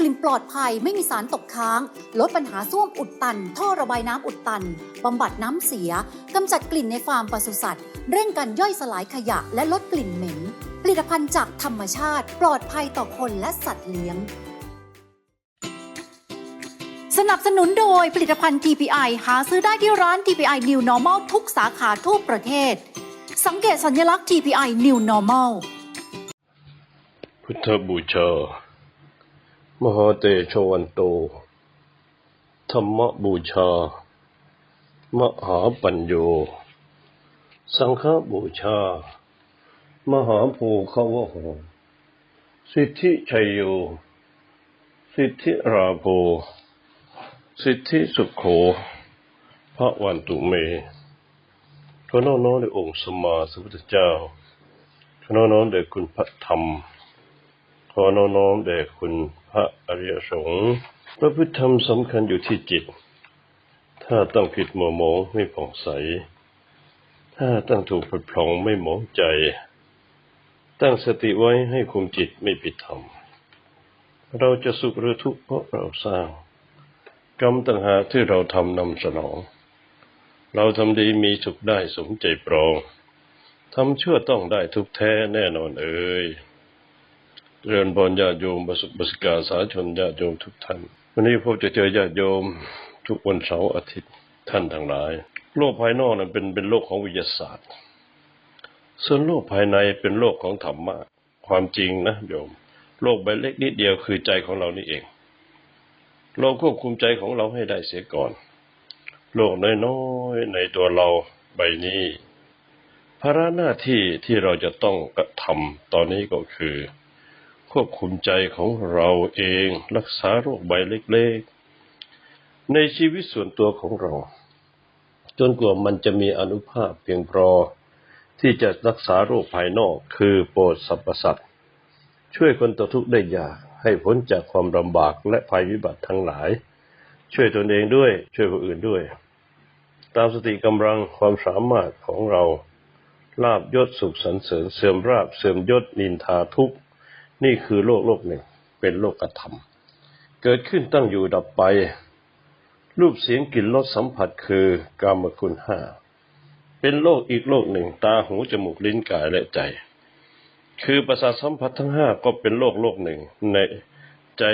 กลิ่นปลอดภัยไม่มีสารตกค้าง ลดปัญหาส้วมอุดตัน ท่อระบายน้ำอุดตันบำบัดน้ำเสียกำจัดกลิ่นในฟาร์มปศุสัตว์ เร่งการย่อยสลายขยะและลดกลิ่นเหม็น ผลิตภัณฑ์จากธรรมชาติ ปลอดภัยต่อคนและสัตว์เลี้ยง สนับสนุนโดยผลิตภัณฑ์ TPI หาซื้อได้ที่ร้าน TPI New Normal ทุกสาขาทั่วประเทศ สังเกตสัญลักษณ์ TPI New Normal พุทธบูชา มหาเตโชวันโต ธรรมบูชา มหาปัญโย สังฆบูชา มหาภูขาวโหสิทธิชัยโย สิทธิราโภสิทธิสุขโข พระวันตุเมขอน้อมน้อมในองค์สมมาสัมพุทธเจ้าขอน้อมน้อมแด่คุณพระธรรม ขอน้อมน้อมแด่คุณ พระอริยสงฆ์พระพุทธธรรมสำคัญอยู่ที่จิต ถ้าตั้งผิดมัวหมองไม่ผ่องใส ถ้าตั้งถูกผดพลองไม่หมองใจ ตั้งสติไว้ให้คุมจิตไม่ผิดธรรม เราจะสุขหรือทุกข์เพราะเราสร้าง กรรมต่างหากที่เราทำนำสนอง เราทำดีมีสุขได้สมใจปรองทำชั่วต้องได้ทุกแท้แน่นอนเอ่ย เจริญพรญาติโยมบสุบสกาสาชนญาติโยมทุกท่าน วันนี้พบจะเจอญาติโยมทุกวันเสาร์อาทิตย์ท่านทั้งหลาย โลกภายนอกนั้นเป็นเป็นโลกของวิทยาศาสตร์ ส่วนโลกภายในเป็นโลกของธรรมะความจริงนะโยม โลกใบเล็กนิดเดียวคือใจของเรานี่เอง เราควบคุมใจของเราให้ได้เสียก่อน โลกน้อยๆในตัวเราใบนี้ภาระหน้าที่ที่เราจะต้องกระทำตอนนี้ก็คือ ควบคุมใจของเราเองรักษาโรคใบเล็กๆ ในชีวิตส่วนตัวของเรา จนกว่ามันจะมีอนุภาพเพียงพอที่จะรักษาโรคภายนอกคือโปรดสรรพสัตว์ช่วยคนตกทุกข์ได้ยากให้พ้นจากความลำบากและภัยวิบัติทั้งหลาย ช่วยตนเองด้วย ช่วยผู้อื่นด้วย ตามสติกำลังความสามารถของเราลาบยศสุขสรรเสริญเสื่อมราบเสื่อมยศนินทาทุกข์ นี่คือโลกโลกหนึ่ง เป็นโลกธรรม เกิดขึ้นตั้งอยู่ดับไป รูปเสียงกลิ่นรสสัมผัสคือกามคุณห้า เป็นโลกอีกโลกหนึ่ง ตาหูจมูกลิ้นกายและใจ คือประสาทสัมผัสทั้งห้าก็เป็นโลกโลกหนึ่ง ในใจ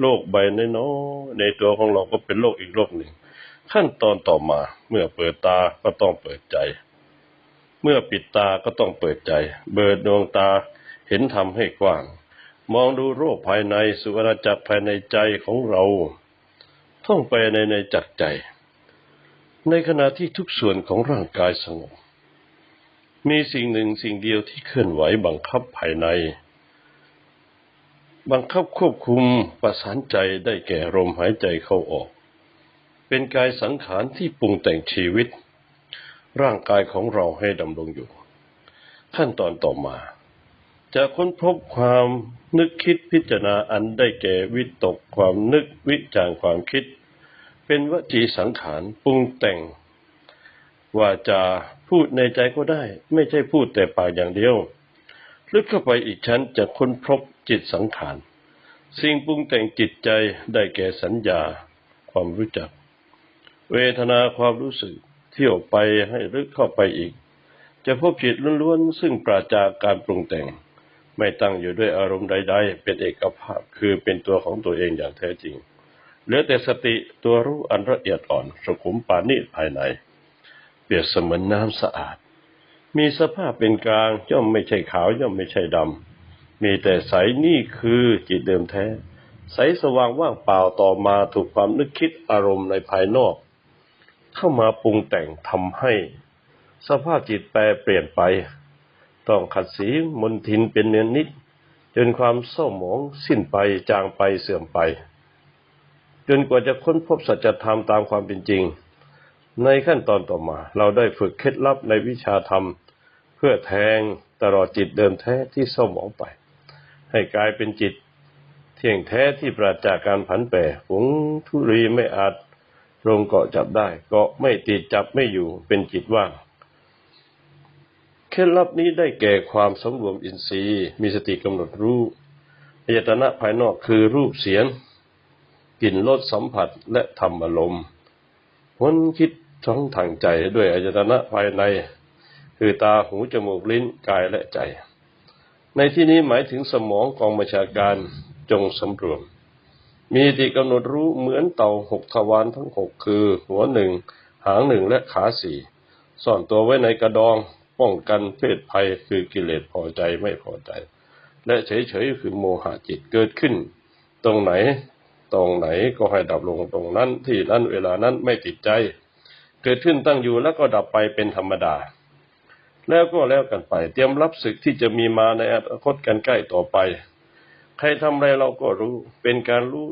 โลกใบน้อยในตัวของเราก็เป็นโลกอีกโลกหนึ่ง ขั้นตอนต่อมาเมื่อเปิดตาก็ต้องเปิดใจ เมื่อปิดตาก็ต้องเปิดใจ เบิดดวงตา เห็นธรรมให้กว้าง มองดูโรคภายในสุวรรณจักรภายในใจของเราท่องไปในในจักรใจ ในขณะที่ทุกส่วนของร่างกายสงบ มีสิ่งหนึ่งสิ่งเดียวที่เคลื่อนไหวบังคับภายใน บังคับควบคุมประสานใจได้แก่ลมหายใจเข้าออก เป็นกายสังขารที่ปรุงแต่งชีวิต ร่างกายของเราให้ดำรงอยู่ ขั้นตอนต่อมา จะค้นพบความนึกคิดพิจารณาอันได้แก่วิตกความนึกวิจารความคิด เป็นวจีสังขารปรุงแต่งว่าจะพูดในใจก็ได้ ไม่ใช่พูดแต่ปากอย่างเดียว ลึกเข้าไปอีกชั้นจะค้นพบจิตสังขาร สิ่งปรุงแต่งจิตใจได้แก่สัญญา ความรู้จัก เวทนาความรู้สึก เที่ยวไปให้ลึกเข้าไปอีก จะพบจิตล้วนๆซึ่งปราจากการปรุงแต่ง ไม่ตั้งอยู่ด้วยอารมณ์ใด ๆ เป็นเอกภาพคือเป็นตัวของตัวเองอย่างแท้จริงเหลือแต่สติตัวรู้อันละเอียดอ่อนสุขุมปานิภายใน เปรียบเสมือนน้ำสะอาด มีสภาพเป็นกลางย่อมไม่ใช่ขาวย่อมไม่ใช่ดำมีแต่ใสนี่คือจิตเดิมแท้ ใสสว่างว่างเปล่าต่อมาถูกความนึกคิดอารมณ์ในภายนอก เข้ามาปรุงแต่งทำให้ สภาพจิตแปรเปลี่ยนไป ต้องขัดสีมนทินเป็นเนือนนิด จนความเศร้าหมองสิ้นไปจางไปเสื่อมไป จนกว่าจะค้นพบสัจธรรมตามความเป็นจริง ในขั้นตอนต่อมา เราได้ฝึกเคล็ดลับในวิชาธรรม เพื่อแทงตลอดจิตเดิมแท้ที่เศร้าหมองไป ให้กลายเป็นจิต เที่ยงแท้ที่ปราศจากการผันแปรฝงธุรีไม่อาจลงเกาะจับได้เกาะไม่ติดจับไม่อยู่เป็นจิตว่าง เคล็ดลับนี้ได้แก่ความสำรวมอินทรีย์ มีสติกำหนดรู้อายตนะภายนอกคือรูปเสียงกลิ่นรสสัมผัสและธรรมอารมณ์วนคิดท้องทางใจด้วยอายตนะภายใน คือตาหูจมูกลิ้นกายและใจ ในที่นี้หมายถึงสมองกองบัญชาการจงสำรวม มีสติกำหนดรู้เหมือนเต่าหกทวารทั้งหกคือ หัวหนึ่งหางหนึ่งและขาสี่ซ่อนตัวไว้ในกระดอง ป้องกันเพศภัยคือกิเลสพอใจไม่พอใจ และเฉยๆคือโมหะจิตเกิดขึ้น ตรงไหนตรงไหนก็ให้ดับลงตรงนั้นที่นั้นเวลานั้นไม่ติดใจ เกิดขึ้นตั้งอยู่แล้วก็ดับไปเป็นธรรมดา แล้วก็แล้วกันไป เตรียมรับศึกที่จะมีมาในอนาคตกันใกล้ต่อไป ใครทำอะไรเราก็รู้เป็นการรู้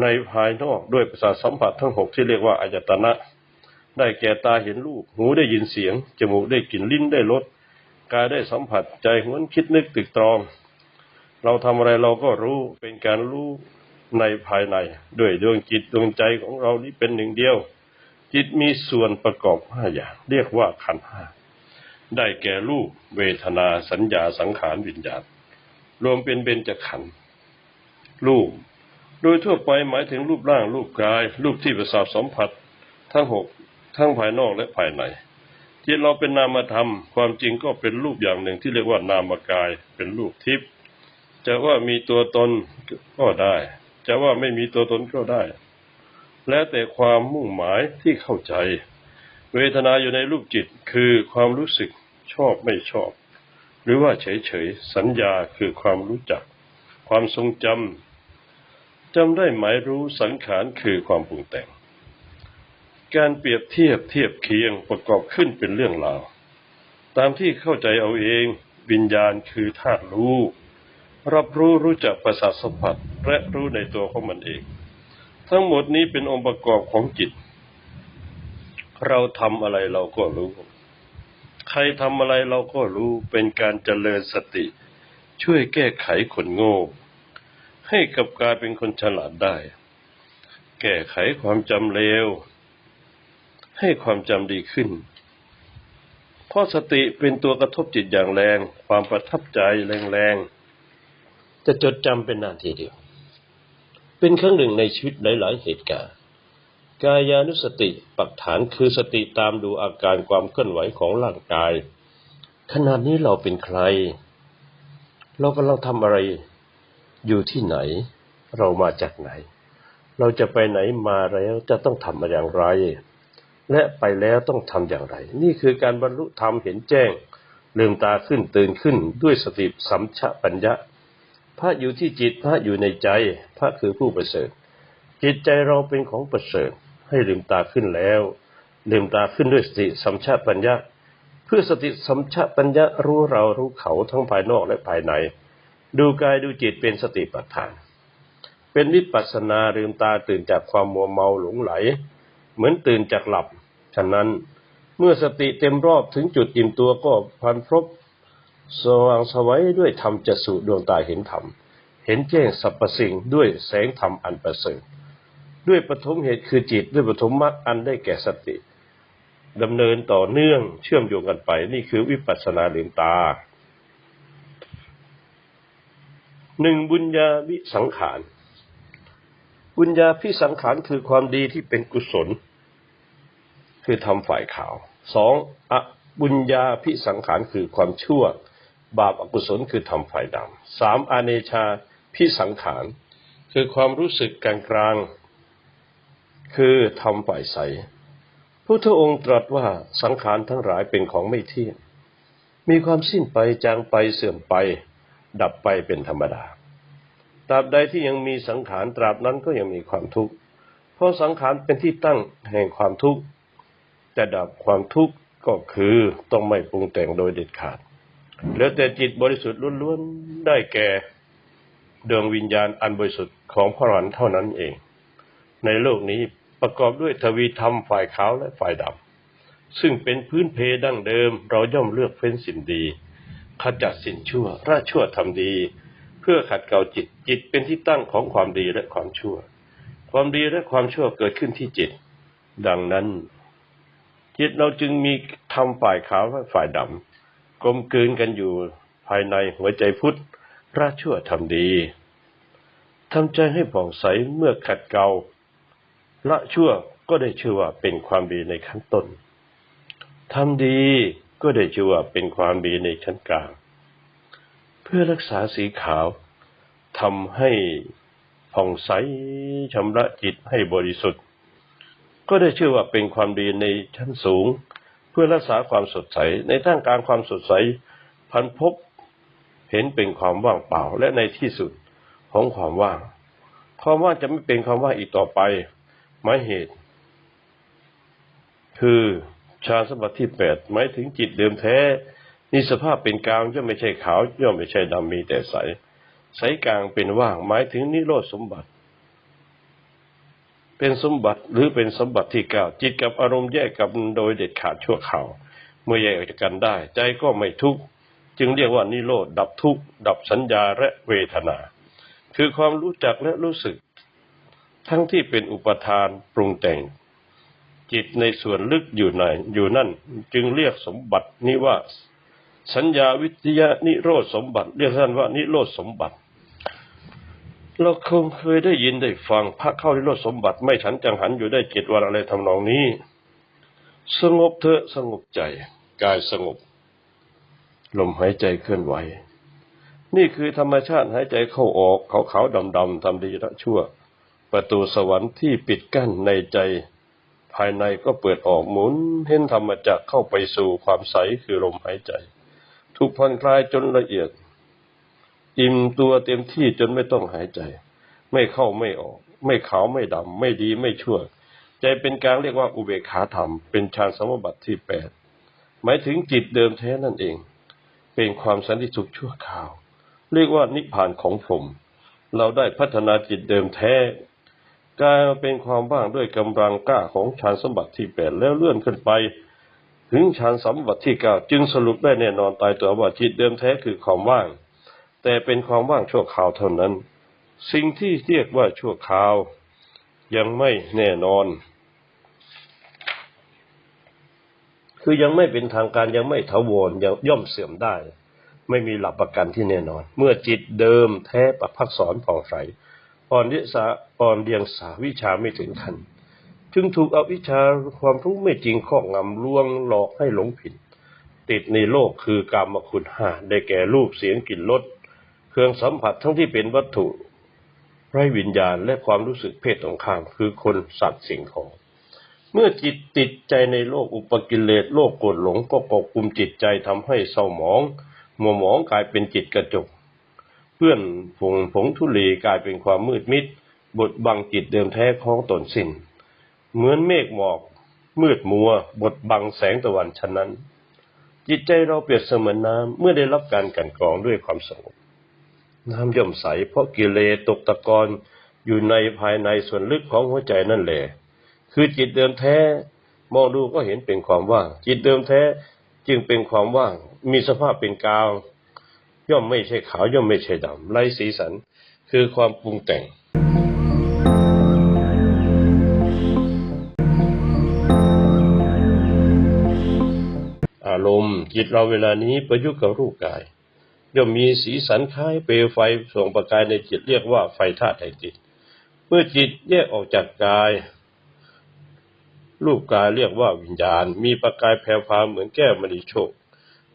ในภายนอกด้วยประสาทสัมผัสทั้งหกที่เรียกว่าอายตนะ ได้แก่ตาเห็นรูป หูได้ยินเสียง จมูกได้กลิ่น ลิ้นได้รส กายได้สัมผัส ใจหวนคิดนึกตึกตรอง เราทำอะไรเราก็รู้ เป็นการรู้ในภายใน ด้วยดวงจิตดวงใจของเรานี้เป็นหนึ่งเดียว จิตมีส่วนประกอบห้าอย่าง เรียกว่าขันห้า ได้แก่รูป เวทนา สัญญา สังขาร วิญญาณ รวมเป็นเบญจขันธ์รูป โดยทั่วไปหมายถึงรูปร่างรูปกาย รูปที่ประสาทสัมผัส ทั้งหก ทั้งภายนอกและภายในจิตเราเป็นนามธรรม ความจริงก็เป็นรูปอย่างหนึ่งที่เรียกว่านามกายเป็นรูปทิพย์จะว่ามีตัวตนก็ได้ จะว่าไม่มีตัวตนก็ได้ แล้วแต่ความมุ่งหมายที่เข้าใจ เวทนาอยู่ในรูปจิตคือความรู้สึกชอบไม่ชอบ หรือว่าเฉยๆสัญญาคือความรู้จัก ความทรงจำจำได้หมายรู้สังขารคือความปรุงแต่ง การเปรียบเทียบเทียบเคียงประกอบขึ้นเป็นเรื่องราวตามที่เข้าใจเอาเองวิญญาณคือธาตุรู้ รับรู้รู้จักประสาทสัมผัสและรู้ในตัวของมันเอง ทั้งหมดนี้เป็นองค์ประกอบของจิต เราทำอะไรเราก็รู้ ใครทำอะไรเราก็รู้เป็นการเจริญสติ ช่วยแก้ไขคนโง่ ให้กับกลายเป็นคนฉลาดได้ แก้ไขความจำเลว ให้ความจำดีขึ้น เพราะสติเป็นตัวกระทบจิตอย่างแรง ความประทับใจแรงๆจะจดจำเป็นนาทีเดียว เป็นครั้งหนึ่งในชีวิตหลาย ๆ เหตุการณ์กายานุสติปักฐานคือสติตามดูอาการความเคลื่อนไหวของร่างกาย ขณะนี้เราเป็นใคร เรากำลังทำอะไร อยู่ที่ไหน เรามาจากไหน เราจะไปไหนมาแล้วจะต้องทำอย่างไร และไปแล้วต้องทำอย่างไร นี่คือการบรรลุธรรมเห็นแจ้งลืมตาขึ้นตื่นขึ้นด้วยสติสัมชปัญญะ พระอยู่ที่จิตพระอยู่ในใจ พระคือผู้ประเสริฐ จิตใจเราเป็นของประเสริฐ ให้ลืมตาขึ้นแล้วลืมตาขึ้นด้วยสติสัมชปัญญะ เพื่อสติสัมชปัญญะรู้เรารู้เขาทั้งภายนอกและภายใน ดูกายดูจิตเป็นสติปัฏฐาน เป็นวิปัสสนาลืมตาตื่นจากความมัวเมาหลงไหล เหมือนตื่นจากหลับ ฉะนั้นเมื่อสติเต็มรอบถึงจุดอิ่มตัวก็พันพรบสว่างสวัยด้วยธรรมจักสุดวงตาเห็นธรรม เห็นแจ้งสรรพสิ่งด้วยแสงธรรมอันประเสริฐด้วยปฐมเหตุคือจิตด้วยปฐมมรรคอันได้แก่สติดำเนินต่อเนื่องเชื่อมโยงกันไป นี่คือวิปัสสนาลืมตาหนึ่งบุญญาวิสังขาร บุญญาพิสังขารคือความดีที่เป็นกุศล คือทำฝ่ายขาวสองอบุญญาพิสังขารคือความชั่ว บาปอกุศลคือทำฝ่ายดำสามอาเนชาพิสังขาร คือความรู้สึกกลางกลาง คือทำฝ่ายใสพุทธองค์ตรัสว่าสังขารทั้งหลายเป็นของไม่เที่ยงมีความสิ้นไปจางไปเสื่อมไป ดับไปเป็นธรรมดาตราบใดที่ยังมีสังขารตราบนั้นก็ยังมีความทุกข์เพราะสังขารเป็นที่ตั้งแห่งความทุกข์ จะดับความทุกข์ก็คือต้องไม่ปรุงแต่งโดยเด็ดขาดเหลือแต่จิตบริสุทธิ์ล้วนๆได้แก่ดวงวิญญาณอันบริสุทธิ์ของพระอรหันต์เท่านั้นเอง ในโลกนี้ประกอบด้วยทวีธรรมฝ่ายขาวและฝ่ายดำซึ่งเป็นพื้นเพดั้งเดิม เราย่อมเลือกเฟ้นสิ่งดีขจัดสิ่งชั่วราชั่วทำดี เพื่อขัดเกลาจิตจิตเป็นที่ตั้งของความดีและความชั่ว ความดีและความชั่วเกิดขึ้นที่จิต ดังนั้น จิตเราจึงมีทำฝ่ายขาวและฝ่ายดำกลมกลืนกันอยู่ภายในหัวใจพุทธละชั่วทำดีทำใจให้ผ่องใสเมื่อขัดเกลาละชั่วก็ได้ชื่อว่าเป็นความดีในขั้นต้นทำดีก็ได้ชื่อว่าเป็นความดีในชั้นกลาง เพื่อรักษาสีขาวทำให้ผ่องใสชำระจิตให้บริสุทธิ์ ก็ได้ชื่อว่าเป็นความดีในชั้นสูง เพื่อรักษาความสดใส ในท่ามกลางความสดใส พันพบเห็นเป็นความว่างเปล่าและในที่สุดของความว่าง ความว่างจะไม่เป็นความว่างอีกต่อไปหมายเหตุ คือฌานสมบัติที่แปดหมายถึงจิตเดิมแท้นี่สภาพเป็นกลางย่อมไม่ใช่ขาวย่อมไม่ใช่ดำมีแต่ใส ใสกลางเป็นว่างหมายถึงนิโรธสมบัติ เป็นสมบัติหรือเป็นสมบัติที่เก้าจิตกับอารมณ์แยกกันโดยเด็ดขาดชั่วข่าวเมื่อแยกออกจากกันได้ ใจก็ไม่ทุกข์จึงเรียกว่านิโรธดับทุกข์ดับสัญญาและเวทนา คือความรู้จักและรู้สึก ทั้งที่เป็นอุปทานปรุงแต่ง จิตในส่วนลึกอยู่ในอยู่นั่น จึงเรียกสมบัตินี้ว่า สัญญาวิทยานิโรธสมบัติ เรียกท่านว่านิโรธสมบัติ เราคงเคยได้ยินได้ฟังพระเข้านิโรธสมบัติไม่ฉันจังหันอยู่ได้เจ็ดวันอะไรทำนองนี้ สงบเถอะสงบใจ กายสงบ ลมหายใจเคลื่อนไหว นี่คือธรรมชาติหายใจเข้าออกขาวขาวดำดำๆทำดีละชั่ว ประตูสวรรค์ที่ปิดกั้นในใจ ภายในก็เปิดออกหมุนเห็นธรรมจักรเข้าไปสู่ความใสคือลมหายใจ ถูกผ่อนคลายจนละเอียด อิ่มตัวเต็มที่จนไม่ต้องหายใจ ไม่เข้าไม่ออก ไม่ขาวไม่ดำไม่ดีไม่ชั่ว ใจเป็นกลางเรียกว่าอุเบกขาธรรม เป็นฌานสมบัติที่แปดหมายถึงจิตเดิมแท้นั่นเอง เป็นความสันติสุขชั่วคราว เรียกว่านิพพานของผม เราได้พัฒนาจิตเดิมแท้กลายมาเป็นความว่างด้วยกำลังกล้าของฌานสมบัติที่แปดแล้วเลื่อนขึ้นไป ถึงฌานสมบัติที่เก้าจึงสรุปได้แน่นอนตายตัวว่าจิตเดิมแท้คือความว่าง แต่เป็นความว่างชั่วคราวเท่านั้น สิ่งที่เรียกว่าชั่วคราว ยังไม่แน่นอน คือยังไม่เป็นทางการยังไม่ถาวรยังย่อมเสื่อมได้ ไม่มีหลักประกันที่แน่นอน เมื่อจิตเดิมแท้ประพักสอนผ่องใสอ่อนเดียสาอ่อนเดียงสาวิชาไม่ถึงขันจึงถูกอวิชาความรู้ไม่จริงครอบงำลวงหลอกให้หลงผิด ติดในโลกคือกามคุณห้าได้แก่รูปเสียงกลิ่นรส รื่องสัมผัสทั้งที่เป็นวัตถุไร้วิญญาณและความรู้สึกเพศตรงข้าม คือคนสัตว์สิ่งของ เมื่อจิตติดใจในโลกอุปกิเลสโลกโกรธหลงก็กอบกุมจิตใจทำให้เศร้าหมองมัวหมองกลายเป็นจิตกระจก เพื่อนผงผงทุลีกลายเป็นความมืดมิดบดบังจิตเดิมแท้ของตนสิ้น เหมือนเมฆหมอก มืดมัว บดบังแสงตะวันฉะนั้น จิตใจเราเปรียบเสมือนน้ำเมื่อได้รับการกันกรองด้วยความสงบ น้ำย่อมใส เพราะกิเลสตกตะกอนอยู่ในภายในส่วนลึกของหัวใจนั่นแหละคือจิตเดิมแท้ มองดูก็เห็นเป็นความว่าง จิตเดิมแท้จึงเป็นความว่าง มีสภาพเป็นกางย่อมไม่ใช่ขาวย่อมไม่ใช่ดำไร้สีสัน คือความปรุงแต่งอารมณ์จิตเราเวลานี้ประยุกต์กับรูปกาย ย่อมมีสีสันคล้ายเปลวไฟส่องประกายในจิตเรียกว่าไฟธาตุแห่งจิต เมื่อจิตแยกออกจากกาย รูปกายเรียกว่าวิญญาณ มีประกายแผ่วพาเหมือนแก้วมณีโชค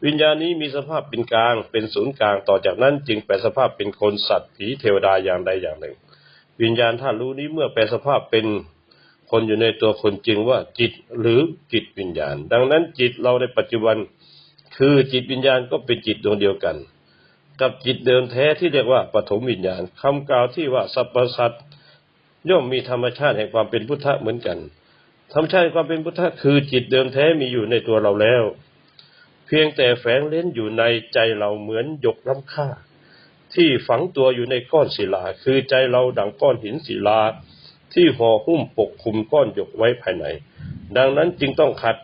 วิญญาณนี้มีสภาพเป็นกลาง เป็นศูนย์กลางต่อจากนั้นจึงแปลสภาพเป็นคนสัตว์ผีเทวดาอย่างใดอย่างหนึ่ง วิญญาณธาตุรู้นี้เมื่อแปลสภาพเป็นคนอยู่ในตัวคนจึงว่าจิตหรือจิตวิญญาณ ดังนั้นจิตเราในปัจจุบัน คือจิตวิญญาณก็เป็นจิตดวงเดียวกัน กับจิตเดิมแท้ที่เรียกว่าปฐมวิญญาณคำกล่าวที่ว่าสรรพสัตว์ย่อมมีธรรมชาติแห่งความเป็นพุทธะเหมือนกัน ธรรมชาติความเป็นพุทธะคือจิตเดิมแท้มีอยู่ในตัวเราแล้ว เพียงแต่แฝงเล่นอยู่ในใจเราเหมือนหยกล้ำค่า ที่ฝังตัวอยู่ในก้อนศิลา คือใจเราดังก้อนหินศิลา ที่ห่อหุ้มปกคลุมก้อนหยกไว้ภายใน ดังนั้นจึงต้องขัด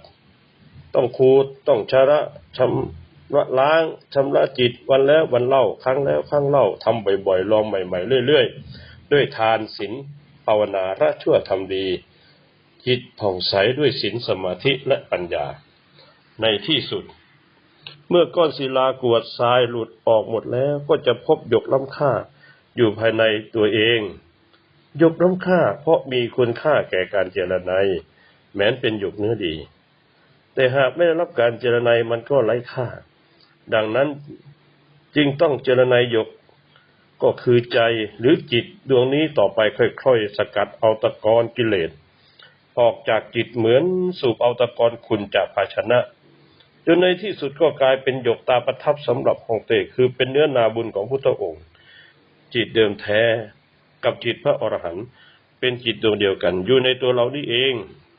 ต้องขูดต้องชะระชำ ละล้างชำระจิตวันแล้ววันเล่าครั้งแล้วครั้งเล่าทำบ่อยๆลองใหม่ๆเรื่อยๆ ด้วยทานศีลภาวนาละชั่วทำดี จิตผ่องใสด้วยศีลสมาธิและปัญญา ในที่สุด เมื่อก้อนศิลากรวดทรายหลุดออกหมดแล้วก็จะพบหยกล้ำค่าอยู่ภายในตัวเองหยกล้ำค่าเพราะมีคุณค่าแก่การเจรไนแม้นเป็นหยกเนื้อดี แต่หากไม่ได้รับการเจรไนมันก็ไร้ค่า ดังนั้นจึงต้องเจรนยหยกก็คือใจหรือจิตดวงนี้ต่อไปค่อยๆ สกัดเอาตะกอนกิเลสออกจากจิตเหมือนสูบเอาตะกอนขุนจากภาชนะ จนในที่สุดก็กลายเป็นหยกตาประทับสำหรับของเตคือเป็นเนื้อนาบุญของพุทธองค์ จิตเดิมแท้กับจิตพระอรหันต์เป็นจิตดวงเดียวกัน อยู่ในตัวเรานี่เอง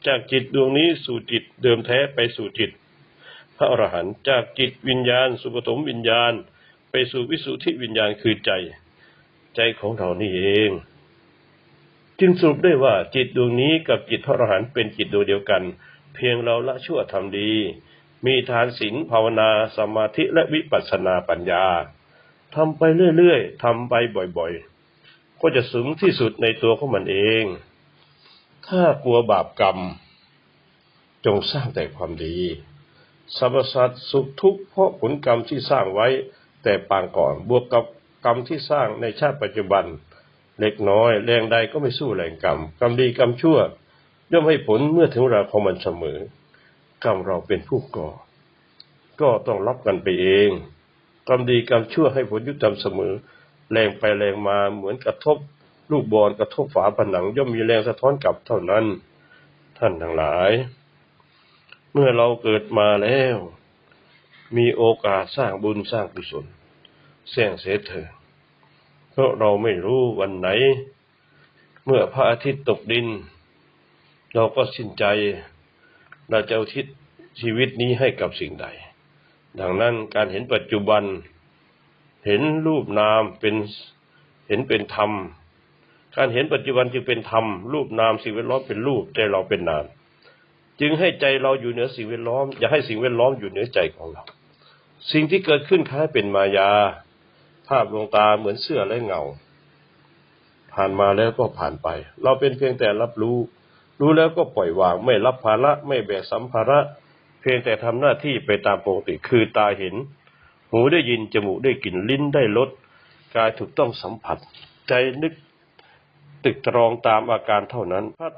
จากจิตดวงนี้สู่จิตเดิมแท้ไปสู่จิต พระอรหันต์จากจิตวิญญาณ สุปฐมวิญญาณ ไปสู่วิสุทธิวิญญาณคือใจ ใจของเรานี่เอง จึงสรุปได้ว่าจิตดวงนี้กับจิตพระอรหันต์เป็นจิตดวงเดียวกัน เพียงเราละชั่วทำดี มีทานศีลภาวนาสมาธิและวิปัสสนาปัญญาทำไปเรื่อยๆทำไปบ่อยๆ ก็จะสูงที่สุดในตัวของมันเอง ถ้ากลัวบาปกรรม จงสร้างแต่ความดี สรรพสัตว์สุขทุกข์เพราะผลกรรมที่สร้างไว้แต่ปางก่อน บวกกับกรรมที่สร้างในชาติปัจจุบัน เล็กน้อย แรงใดก็ไม่สู้แรงกรรม กรรมดีกรรมชั่ว ย่อมให้ผลเมื่อถึงเวลาของมันเสมอ กรรมเราเป็นผู้ก่อ ก็ต้องรับกันไปเอง กรรมดีกรรมชั่วให้ผลยุติธรรมเสมอ แรงไปแรงมาเหมือนกระทบลูกบอลกระทบฝาผนัง ย่อมมีแรงสะท้อนกลับเท่านั้น ท่านทั้งหลาย เมื่อเราเกิดมาแล้ว มีโอกาสสร้างบุญสร้างกุศลแสร้งเสเถอะเพราะเราไม่รู้วันไหน เมื่อพระอาทิตย์ตกดิน เราก็สิ้นใจ เราจะอุทิศชีวิตนี้ให้กับสิ่งใด ดังนั้นการเห็นปัจจุบัน เห็นรูปนามเป็นเห็นเป็นธรรม การเห็นปัจจุบันจึงเป็นธรรม รูปนามสิ่งแวดล้อมเป็นรูปใจเราเป็นนาม จึงให้ใจเราอยู่เหนือสิ่งแวดล้อม อย่าให้สิ่งแวดล้อมอยู่เหนือใจของเรา สิ่งที่เกิดขึ้นคล้ายเป็นมายา ภาพลวงตาเหมือนเสื้อและเงา ผ่านมาแล้วก็ผ่านไป เราเป็นเพียงแต่รับรู้ รู้แล้วก็ปล่อยวาง ไม่รับภาระไม่แบกสัมภาระ เพียงแต่ทำหน้าที่ไปตามปกติคือตาเห็น หูได้ยินจมูกได้กลิ่นลิ้นได้รสกายถูกต้องสัมผัส ใจนึกตึกตรองตามอาการเท่านั้นพระ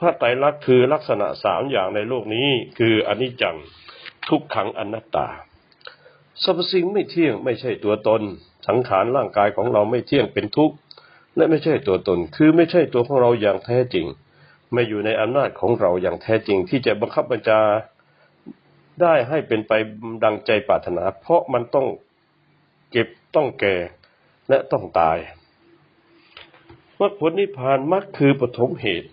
พระไตรลักษณ์คือลักษณะสามอย่างในโลกนี้ คืออนิจจังทุกขังอนัตตาสรรพสิ่งไม่เที่ยงไม่ใช่ตัวตน สังขารร่างกายของเราไม่เที่ยงเป็นทุกข์และไม่ใช่ตัวตน คือไม่ใช่ตัวของเราอย่างแท้จริง ไม่อยู่ในอำนาจของเราอย่างแท้จริง ที่จะบังคับบัญชาได้ให้เป็นไปดังใจปรารถนา เพราะมันต้องเก็บต้องแก่และต้องตายมรรคผลนิพพานมรรคคือปฐมเหตุ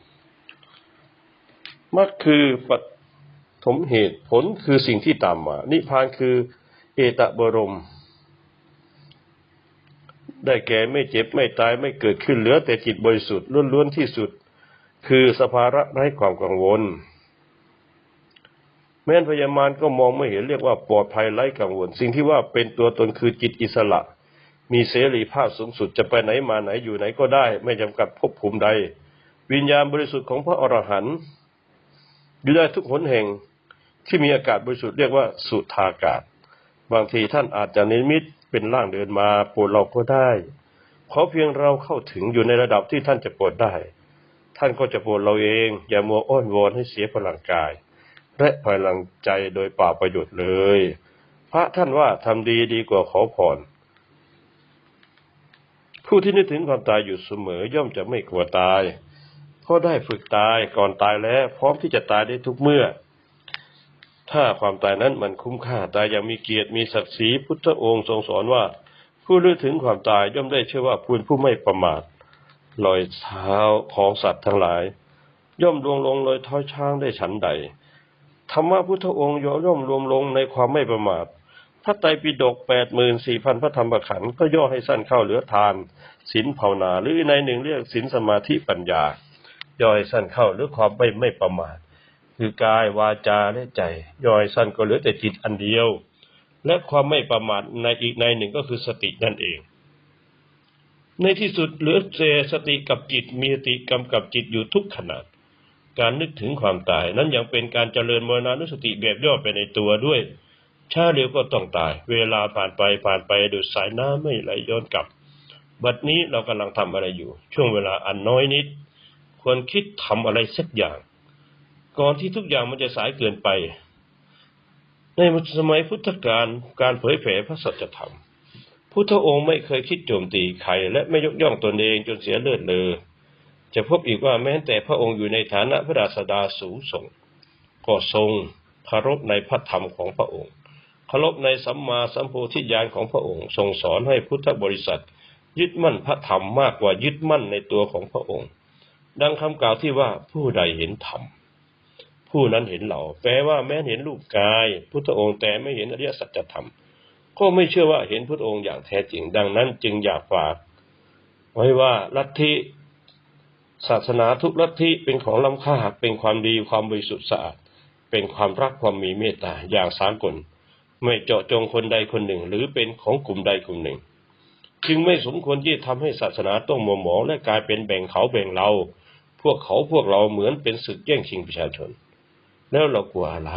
มรรคคือปฐมเหตุผลคือสิ่งที่ตามมา นิพพานคือเอตบรม ได้แก่ไม่เจ็บไม่ตายไม่เกิดขึ้นเหลือแต่จิตบริสุทธิ์ล้วนๆที่สุด คือสภาระไร้ความกังวล แม้นพยามารก็มองไม่เห็นเรียกว่าปลอดภัยไร้กังวล สิ่งที่ว่าเป็นตัวตนคือจิตอิสระ มีเสรีภาพสูงสุดจะไปไหนมาไหนอยู่ไหนก็ได้ ไม่จำกัดภพภูมิใด วิญญาณบริสุทธิ์ของพระอรหันต์ อยู่ได้ทุกหนแห่งที่มีอากาศบริสุทธิ์เรียกว่าสุทากาศ บางทีท่านอาจจะนิมิตเป็นร่างเดินมาโปรดเราก็ได้ขอเพียงเราเข้าถึงอยู่ในระดับที่ท่านจะโปรดได้ ท่านก็จะโปรดเราเอง อย่ามัวอ้อนวอนให้เสียพลังกาย และพลังใจโดยเปล่าประโยชน์เลย พระท่านว่าทำดีดีกว่าขอพรผู้ที่นึกถึงความตายอยู่เสมอย่อมจะไม่กลัวตาย เพราะได้ฝึกตายก่อนตายแล้ว พร้อมที่จะตายได้ทุกเมื่อ ถ้าความตายนั้นมันคุ้มค่าตายอย่างมีเกียรติมีศักดิ์ศรีพุทธองค์ทรงสอนว่า ผู้รู้ถึงความตายย่อมได้เชื่อว่าผู้ผู้ไม่ประมาทรอยเท้าของสัตว์ทั้งหลาย ย่อมลวงลงรอยท้าช้างได้ฉันใดธรรมะพุทธองค์ย่อมรวมลงในความไม่ประมาทพระไตรปิฎกแปดหมื่นสี่พันพระธรรมขันธ์ก็ย่อให้สั้นเข้าเหลือทานศีลภาวนาหรือในหนึ่งเรียกศีลสมาธิปัญญา ย่อให้สั้นเข้าหรือความไม่ไม่ประมาทคือกายวาจาและใจ ย่อให้สั้นก็เหลือแต่จิตอันเดียว และความไม่ประมาทในอีกในหนึ่งก็คือสตินั่นเอง ในที่สุดเหลือเจสติกับจิตมีสติกำกับจิตอยู่ทุกขณะการนึกถึงความตาย นั้นยังเป็นการเจริญมรณานุสติแบบย่อไปในตัวด้วยช้าเร็วก็ต้องตาย เวลาผ่านไปผ่านไปโดยสายน้ำไม่ไหลย้อนกลับ บัดนี้เรากำลังทำอะไรอยู่ ช่วงเวลาอันน้อยนิด ควรคิดทำอะไรสักอย่าง ก่อนที่ทุกอย่างมันจะสายเกินไป ในสมัยพุทธกาลการเผยแผ่พระสัจธรรม พุทธองค์ไม่เคยคิดโจมตีใครและไม่ยกย่องตนเองจนเสียเลือดเลยจะพบอีกว่าแม้แต่พระองค์อยู่ในฐานะพระดาสดาสูงส่ง ก็ทรงเคารพในพระธรรมของพระองค์เคารพในสัมมาสัมโพธิญาณของพระองค์ทรงสอนให้พุทธบริษัท ยึดมั่นพระธรรมมากกว่ายึดมั่นในตัวของพระองค์ ดังคำกล่าวที่ว่าผู้ใดเห็นธรรมผู้นั้นเห็นเรา แปลว่าแม้เห็นรูปกาย พุทธองค์แต่ไม่เห็นอริยสัจธรรม ก็ไม่เชื่อว่าเห็นพุทธองค์อย่างแท้จริง ดังนั้นจึงอยากฝาก ไว้ว่าลัทธิศาสนาทุกลัทธิเป็นของล้ำค่าเป็นความดีความบริสุทธิ์สะอาด เป็นความรักความมีเมตตาอย่างสากล ไม่เจาะจงคนใดคนหนึ่ง หรือเป็นของกลุ่มใดกลุ่มหนึ่ง จึงไม่สมควรที่ทำให้ศาสนาต้องมัวหมองและกลายเป็นแบ่งเขาแบ่งเรา พวกเขาพวกเราเหมือนเป็นศึกแย่งชิงประชาชน แล้วเรากลัวอะไร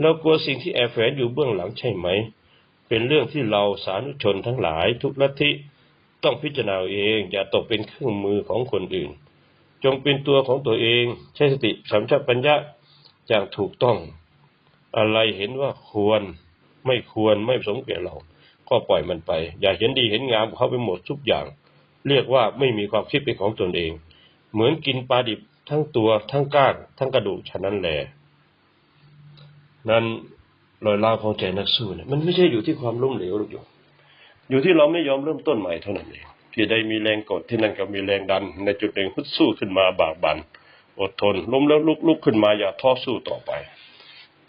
เรากลัวสิ่งที่แอบแฝงอยู่เบื้องหลังใช่ไหม เป็นเรื่องที่เราสาธุชนทั้งหลายทุกลัทธิต้องพิจารณาเองอย่าตกเป็นเครื่องมือของคนอื่น จงเป็นตัวของตัวเองใช้สติสัมชัญปัญญะอย่างถูกต้อง อะไรเห็นว่าควรไม่ควรไม่สมแก่เรา ก็ปล่อยมันไป อย่าเห็นดีเห็นงามเขาไปหมดทุกอย่าง เรียกว่าไม่มีความคิดเป็นของตนเอง เหมือนกินปลาดิบทั้งตัวทั้งก้างทั้งกระดูกฉะนั้นแหละนั้นรอยล้าวของใจนักสู้เนี่ยมันไม่ใช่อยู่ที่ความล้มเหลวหรอกอยู่อยู่ที่เราไม่ยอมเริ่มต้นใหม่เท่านั้นเองที่ใดมีแรงกดที่นั่นก็มีแรงดัน ในจุดหนึ่งฮึดสู้ขึ้นมาบากบันอดทนล้มแล้วลุกลุกขึ้นมาอย่าท้อสู้ต่อไป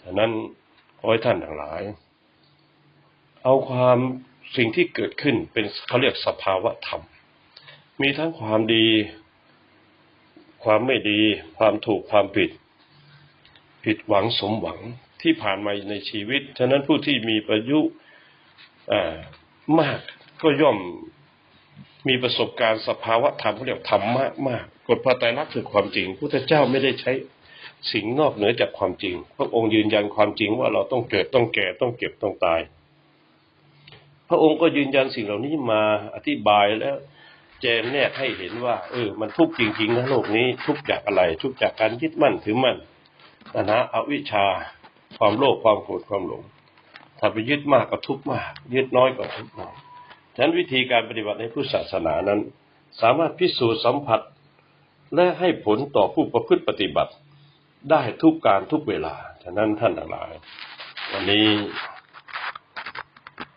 ฉะนั้นขอให้ท่านทั้งหลาย เอาความสิ่งที่เกิดขึ้นเป็นเขาเรียกสภาวะธรรม มีทั้งความดี ความไม่ดี ความถูกความผิด ผิดหวังสมหวังที่ผ่านมาในชีวิต ฉะนั้นผู้ที่มีประยุมากก็ย่อมมีประสบการณ์สภาวะธรรมเขาเรียกธรรมะมากกฎพระไตรลักษณ์คือความจริงพุทธเจ้าไม่ได้ใช้สิ่งนอกเหนือจากความจริง พระองค์ยืนยันความจริงว่าเราต้องเกิดต้องแก่ต้องเก็บต้องตาย พระองค์ก็ยืนยันสิ่งเหล่านี้มาอธิบายแล้ว แจงแนกให้เห็นว่า เออ มันทุกข์จริงๆนะโลกนี้ทุกข์จากอะไร ทุกข์จากการยึดมั่นถือมั่นตัณหาอาวิชชา ความโลภความโกรธความหลง ถ้าไปยึดมากก็ทุกข์มาก ยึดน้อยก็ทุกข์น้อยฉะนั้นวิธีการปฏิบัติในพุทธศาสนานั้น สามารถพิสูจน์สัมผัส และให้ผลต่อผู้ประพฤติปฏิบัติได้ทุกการทุกเวลา ฉะนั้นท่านทั้งหลาย วันนี้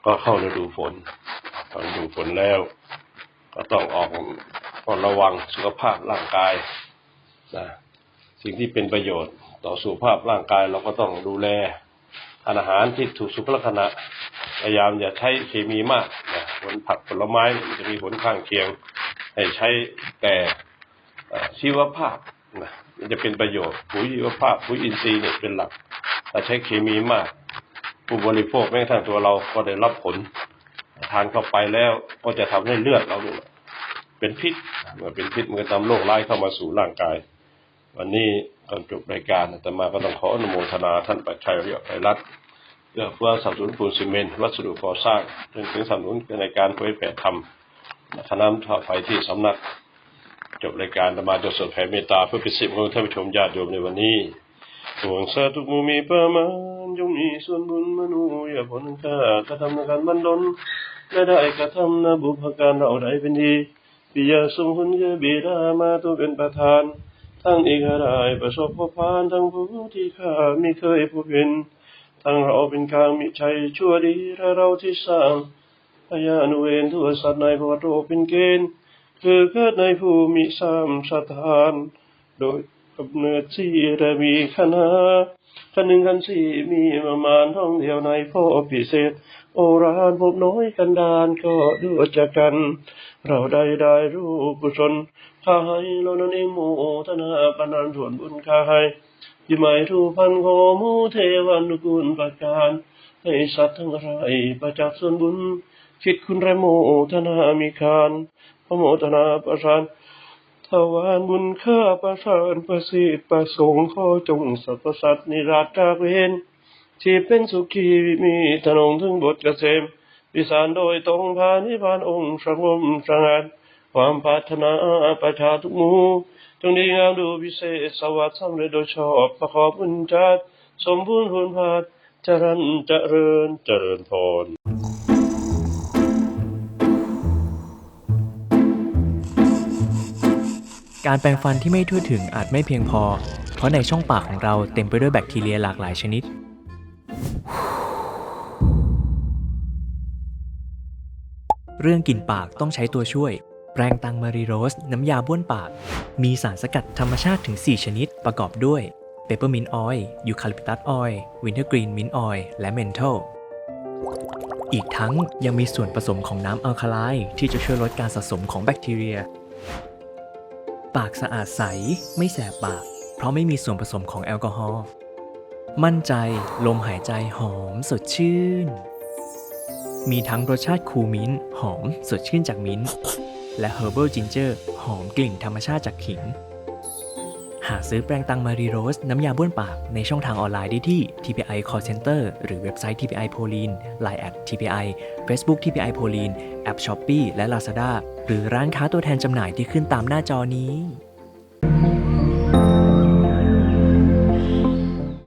ก็เข้าฤดูฝนเข้าฤดูฝนแล้ว ก็ต้องออกก็ระวังสุขภาพร่างกายนะสิ่งที่เป็นประโยชน์ต่อสุขภาพร่างกายเราก็ต้องดูแลทานอาหารที่ถูกสุขลักษณะพยายามอย่าใช้เคมีมากนะผลผักผลไม้มันจะมีผลข้างเคียง ให้ใช้แต่ชีวภาพนะมันจะเป็นประโยชน์ปุ๋ยชีวภาพปุ๋ยอินทรีย์เนี่ยเป็นหลักถ้าใช้เคมีมาก ผู้บริโภคแม้กระทั่งตัวเราก็ได้รับผล ทานเข้าไปแล้วก็จะทำให้เลือดเราเป็นพิษเมื่อเป็นพิษมันก็ทำโรคร้ายเข้ามาสู่ร่างกาย วันนี้ก่อนจบรายการอาตมาก็ต้องขออนุโมทนาท่านปัจชัยเรียบไพรัตเพื่อเพื่อสนับสนุนปูนซีเมนต์วัสดุก่อสร้างจนถึงสนับสนุนในการเผยแผ่ธรรมคณะท่าไฟที่สำนัก จบรายการอาตมาจะสวดแผ่เมตตาเพื่อเป็นสิบของท่านผู้ชมญาติโยมในวันนี้ห่วงสาธุภูมิประมาณจงมีส่วนบุญมนุษย์ผลข้ากระทำในการบันดล และได้กระทำนะบุพการเราใดเป็นดีปิยาทรงคุณเยบิดามาตัวเป็นประธาน ทั้งอีกได้ประสบพบผ่านทั้งผู้ที่ข้าไม่เคยพบเห็น ทั้งเราเป็นกลางมิใช่ชั่วดีและเราที่สร้างพยานุเวนทั่วสัตว์ในพวโตเป็นเกณฑ์ คือเกิดในภูมิสามสถาน โดยกำเนิดสี่ได้มีคณะคันหนึ่งคันสี่มีประมาณท่องเดียวในพ่อพิเศษ โอรานพบน้อยกันดานก็ดูจากกัน เราได้ได้รู้กุศลข้าให้เรานั้นเองโมทนาปนันส่วนบุญข้าให้ยิ่หมายทูพันโคมูเทวันกุลประการให้สัตว์ทั้งหลายประจักษ์ส่วนบุญ คิดคุณแรโมทนามีคานพระโมทนาประทานถวารบุญข้าประสานประสิทธิ์ประสงค์ขอจงสรรพสัตว์นิราชจากเวร ที่เป็นสุขีมีถนนถึงบทเกษมวิสารโดยตรงพานิพานองค์สงบสงัดความปรารถนาประชาทุกมูจงดีงามดูพิเศษสวัสดิ์สำเร็จโดยชอบประกอบบุญจัดสมบูรณ์ผลพาดจริญเจริญเจริญพรการแปรงฟันที่ไม่ทั่วถึงอาจไม่เพียงพอ เพราะในช่องปากของเราเต็มไปด้วยแบคทีเรียหลากหลายชนิด เรื่องกลิ่นปากต้องใช้ตัวช่วย แปรงตังมารีโรส น้ำยาบ้วนปาก มีสารสกัดธรรมชาติถึง 4 ชนิดประกอบด้วยเปปเปอร์มินต์ออยล์ยูคาลิปตัสออยล์วินเทอร์กรีนมินต์ออยล์และเมนทอลอีกทั้งยังมีส่วนผสมของน้ำอัลคาไลที่จะช่วยลดการสะสมของแบคทีเรีย ปากสะอาดใส ไม่แสบปาก เพราะไม่มีส่วนผสมของแอลกอฮอล์มั่นใจลมหายใจหอมสดชื่น มีทั้งรสชาติคูลมิ้นหอมสดชื่นจากมิ้นท์และ Herbal Ginger หอมกลิ่นธรรมชาติจากขิง หาซื้อแปรงตังมารีโรส น้ำยาบ้วนปากในช่องทางออนไลน์ได้ที่ TPI Call Center หรือเว็บไซต์ TPI โพลีน Line at TPI Facebook TPI โพลีนแอป Shopee และ Lazada หรือร้านค้าตัวแทนจำหน่ายที่ขึ้นตามหน้าจอนี้